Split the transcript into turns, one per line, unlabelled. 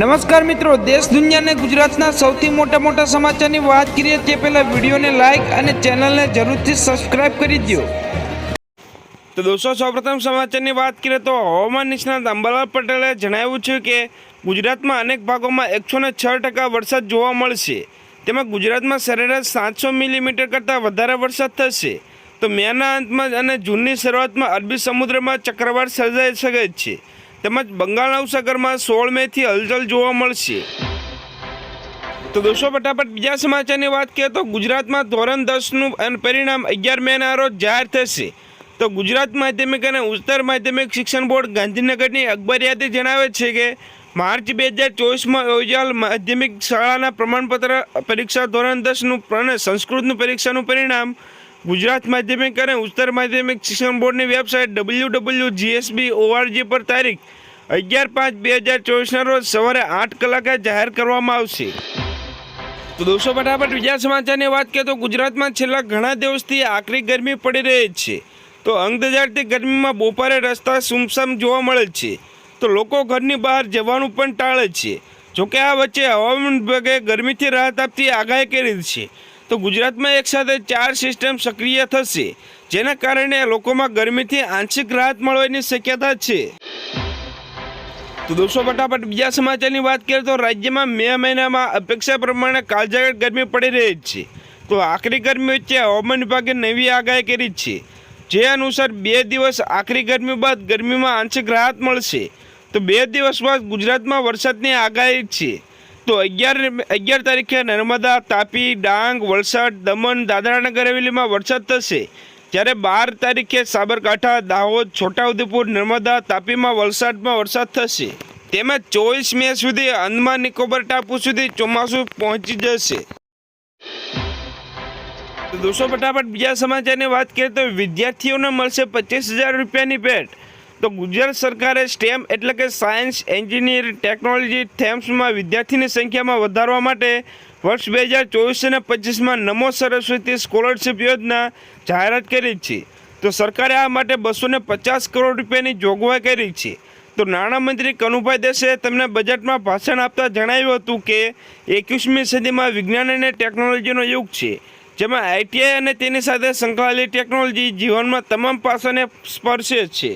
નમસ્કાર મિત્રો દેશ દુનિયાને ગુજરાતના સૌથી મોટા મોટા સમાચારની વાત કરીએ તે પહેલાં વિડીયોને લાઇક અને ચેનલને જરૂરથી સબસ્ક્રાઇબ કરી દો
તો દોસ્તો સૌપ્રથમ સમાચારની વાત કરીએ તો હવામાન નિષ્ણાત અંબાલાલ પટેલે જણાવ્યું છે કે ગુજરાતમાં અનેક ભાગોમાં એકસો ને છ ટકા વરસાદ જોવા મળશે તેમાં ગુજરાતમાં સરેરાશ સાતસો મિલીમીટર કરતાં વધારે વરસાદ થશે તો મેના અંતમાં અને જૂનની શરૂઆતમાં અરબી સમુદ્રમાં ચક્રવાત સર્જાઈ શકે છે તેમજ બંગાળ ઉપસાગરમાં સોળ મેથી હલચલ જોવા મળશે તો દોસ્તો ફટાફટ બીજા સમાચારની વાત કરીએ તો ગુજરાતમાં ધોરણ દસનું અને પરિણામ અગિયાર મેના રોજ જાહેર થશે તો ગુજરાત માધ્યમિક અને ઉચ્ચતર માધ્યમિક શિક્ષણ બોર્ડ ગાંધીનગરની અકબર જણાવે છે કે માર્ચ બે હજાર ચોવીસમાં યોજાયેલ માધ્યમિક શાળાના પ્રમાણપત્ર પરીક્ષા ધોરણ દસનું અને સંસ્કૃતનું પરીક્ષાનું પરિણામ ગુજરાત માધ્યમિક અને ઉચ્ચતર માધ્યમિક શિક્ષણ બોર્ડની website W W GSB ORG પર તારીખ અગિયાર પાંચ બે હજાર ચોવીસના રોજ સવારે આઠ કલાકે જાહેર કરવામાં આવશે તો દોસ્તો ફટાફટ બીજા સમાચારની વાત કરીએ તો ગુજરાતમાં છેલ્લા ઘણા દિવસથી આકરી ગરમી પડી રહી છે તો અંગદજાળતી ગરમીમાં બપોરે રસ્તા સુમસામ જોવા મળે છે તો લોકો ઘરની બહાર જવાનું પણ ટાળે છે જોકે આ વચ્ચે હવામાન વિભાગે ગરમીથી રાહત આપતી આગાહી કરી છે તો ગુજરાતમાં એકસાથે ચાર સિસ્ટમ સક્રિય થશે જેના કારણે લોકોમાં ગરમીથી આંશિક રાહત મળવાની શક્યતા છે તો દોસ્તો ફટાફટ બીજા સમાચારની વાત કરીએ તો રાજ્યમાં મે મહિનામાં અપેક્ષા પ્રમાણે કાળઝાળ ગરમી પડી રહી છે તો આખરી ગરમી વચ્ચે હવામાન વિભાગે નવી આગાહી કરી છે જે અનુસાર બે દિવસ આખરી ગરમી બાદ ગરમીમાં આંશિક રાહત મળશે તો બે દિવસ બાદ ગુજરાતમાં વરસાદની આગાહી છે તો અગિયાર અગિયાર તારીખે નર્મદા તાપી ડાંગ વલસાડ દમણ દાદરા નગર હવેલીમાં વરસાદ થશે જ્યારે બાર તારીખે સાબરકાંઠા દાહોદ છોટાઉદેપુર નર્મદા તાપીમાં વલસાડમાં વરસાદ થશે તેમાં ચોવીસ મે સુધી અંદમાન નિકોબર ટાપુ સુધી ચોમાસું પહોંચી જશે દોસ્તો ફટાફટ બીજા સમાચારની વાત કરીએ તો વિદ્યાર્થીઓને મળશે પચીસ હજાર રૂપિયાની ભેટ તો ગુજરાત સરકારે સ્ટેમ એટલે કે સાયન્સ એન્જિનિયર ટેકનોલોજી થેમ્સમાં વિદ્યાર્થીની સંખ્યામાં વધારવા માટે વર્ષ બે હજાર ચોવીસ અને પચીસમાં નમો સરસ્વતી સ્કોલરશિપ યોજના જાહેરાત કરી છે તો સરકારે આ માટે બસો પચાસ કરોડ રૂપિયાની જોગવાઈ કરી છે તો નાણામંત્રી કનુભાઈ દેસે તેમના બજેટમાં ભાષણ આપતા જણાવ્યું હતું કે એકવીસમી સદીમાં વિજ્ઞાન અને ટેકનોલોજીનો યુગ છે જેમાં આઈટીઆઈ અને તેની સાથે સંકળાયેલી ટેકનોલોજી જીવનમાં તમામ પાસાને સ્પર્શે છે